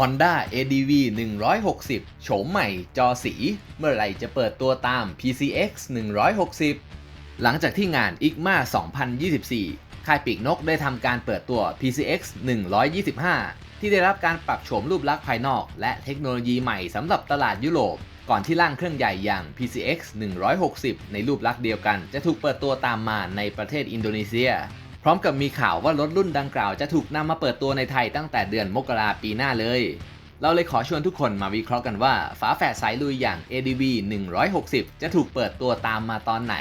Honda ADV 160 โฉมใหม่จอสี เมื่อไหร่จะเปิดตัวตาม PCX 160 หลังจากที่งาน ICMA 2024 ค่ายปีกนกได้ทำการเปิดตัว PCX 125 ที่ได้รับการปรับโฉมรูปลักษณ์ภายนอก และเทคโนโลยีใหม่สำหรับตลาดยุโรป ก่อนที่ร่างเครื่องใหญ่อย่าง PCX 160 ในรูปลักษณ์เดียวกัน จะถูกเปิดตัวตามมาในประเทศอินโดนีเซีย ร้อมกับมีข่าวว่ารถรุ่นดังกล่าวจะถูกนำมาเปิดตัวในไทยตั้งแต่เดือนมกราปีหน้าเลย เราเลยขอชวนทุกคนมาวิเคราะห์กันว่าฝาแฝดสายลุยอย่าง ADV 160 จะถูกเปิดตัวตามมาตอนไหน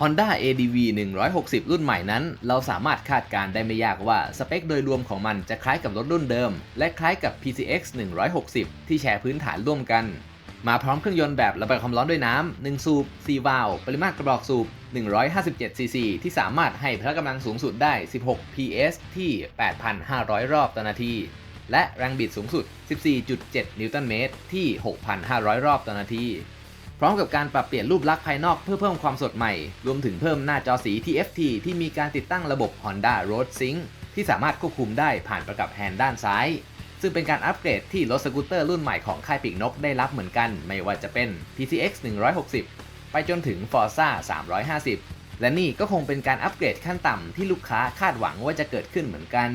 Honda ADV 160 รุ่นใหม่นั้น เราสามารถคาดการได้ไม่ยากว่าสเปคโดยรวมของมันจะคล้ายกับรถรุ่นเดิม และคล้ายกับ PCX 160 ที่แชร์พื้นฐานร่วมกัน มาพร้อมเครื่องยนต์แบบระบายความร้อนด้วยน้ำ1สูบ4วาล์วปริมาตรกระบอกสูบ 157 ซีซี ที่สามารถให้พละกำลังสูงสุดได้ 16 PS ที่ 8,500 รอบต่อนาที และแรงบิดสูงสุด 14.7 นิวตันเมตร ที่ 6,500 รอบต่อนาที พร้อมกับการปรับเปลี่ยนรูปลักษณ์ภายนอกเพื่อเพิ่มความสดใหม่ รวมถึงเพิ่มหน้าจอสี TFT ที่มีการติดตั้งระบบ Honda Road Sync ที่สามารถควบคุมได้ผ่านประกับแฮนด์ด้านซ้าย ซึ่งเป็นการอัปเกรดที่รถสกูตเตอร์รุ่นใหม่ของค่ายปีกนกได้รับเหมือนกัน ไม่ว่าจะเป็น PCX 160 ไปจนถึง Forza 350 และนี่ก็คงเป็นการอัปเกรดขั้นต่ำที่ลูกค้าคาดหวังว่าจะเกิดขึ้นเหมือนกัน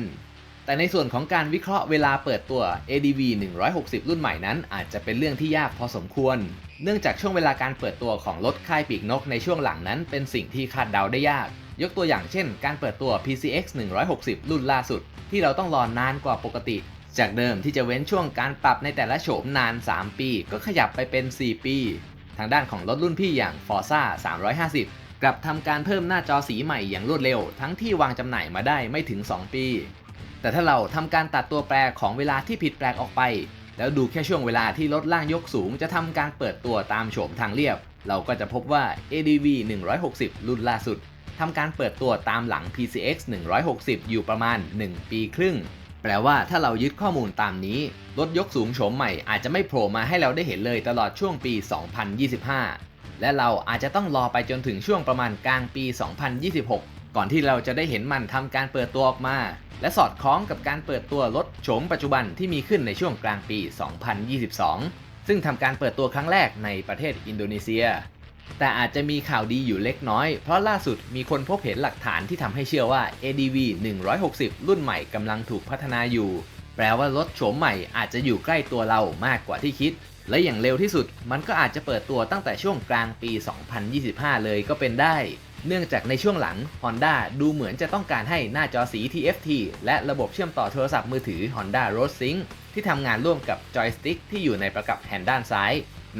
แต่ในส่วนของการวิเคราะห์เวลาเปิดตัว ADV 160 รุ่นใหม่นั้น อาจจะเป็นเรื่องที่ยากพอสมควร เนื่องจากช่วงเวลาการเปิดตัวของรถค่ายปีกนกในช่วงหลังนั้น เป็นสิ่งที่คาดเดาได้ยากยกตัวอย่างเช่น การเปิดตัว PCX 160 รุ่นล่าสุด ที่เราต้องรอนานกว่าปกติ จากเดิมที่จะเว้นช่วงการปรับในแต่ละโฉมนาน 3 ปี ก็ขยับไปเป็น 4 ปี ทางด้านของรถรุ่นพี่อย่าง Forza 350 กลับทำการเพิ่มหน้าจอสีใหม่อย่างรวดเร็ว ทั้งที่วางจำหน่ายมาได้ไม่ถึง 2 ปี แต่ถ้าเราทำการตัดตัวแปรของเวลาที่ผิดแปลกออกไป แล้วดูแค่ช่วงเวลาที่รถล่างยกสูง จะทำการเปิดตัวตามโฉมทางเรียบ เราก็จะพบว่า ADV 160 รุ่นล่าสุดทำการเปิดตัวตามหลัง PCX 160 อยู่ประมาณ 1 ปีครึ่ง แปลว่าถ้าเรายึดข้อมูลตามนี้ รถยกสูงโฉมใหม่อาจจะไม่โผล่มาให้เราได้เห็นเลยตลอดช่วงปี 2025 และเราอาจจะต้องรอไปจนถึงช่วงประมาณกลางปี 2026 ก่อนที่เราจะได้เห็นมันทำการเปิดตัวออกมา และสอดคล้องกับการเปิดตัวรถโฉมปัจจุบันที่มีขึ้นในช่วงกลางปี 2022 ซึ่งทำการเปิดตัวครั้งแรกในประเทศอินโดนีเซีย แต่อาจจะมีข่าวดีอยู่เล็กน้อย เพราะล่าสุดมีคนพบเห็นหลักฐานที่ทำให้เชื่อว่า ADV 160 รุ่นใหม่กำลังถูกพัฒนาอยู่ แปลว่ารถโฉมใหม่อาจจะอยู่ใกล้ตัวเรามากกว่าที่คิด และอย่างเร็วที่สุดมันก็อาจจะเปิดตัวตั้งแต่ช่วงกลางปี 2025 เลยก็เป็นได้ เนื่องจากในช่วงหลัง Honda ดูเหมือนจะต้องการให้หน้าจอสี TFT และระบบเชื่อมต่อโทรศัพท์มือถือ Honda Road Sync ที่ทำงานร่วมกับจอยสติ๊กที่อยู่ในประกับแฮนด์ด้านซ้าย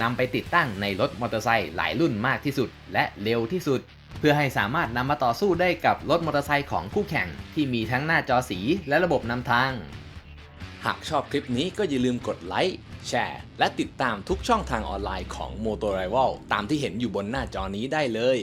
นำไปติดตั้งในรถมอเตอร์ไซค์หลายรุ่นมากที่สุด และเร็วที่สุด เพื่อให้สามารถนำมาต่อสู้ได้กับรถมอเตอร์ไซค์ของคู่แข่ง ที่มีทั้งหน้าจอสีและระบบนำทาง หากชอบคลิปนี้ก็อย่าลืมกดไลค์แชร์ และติดตามทุกช่องทางออนไลน์ของ m o t o r i v a l ตามที่เห็นอยู่บนหน้าจอนี้ได้เลย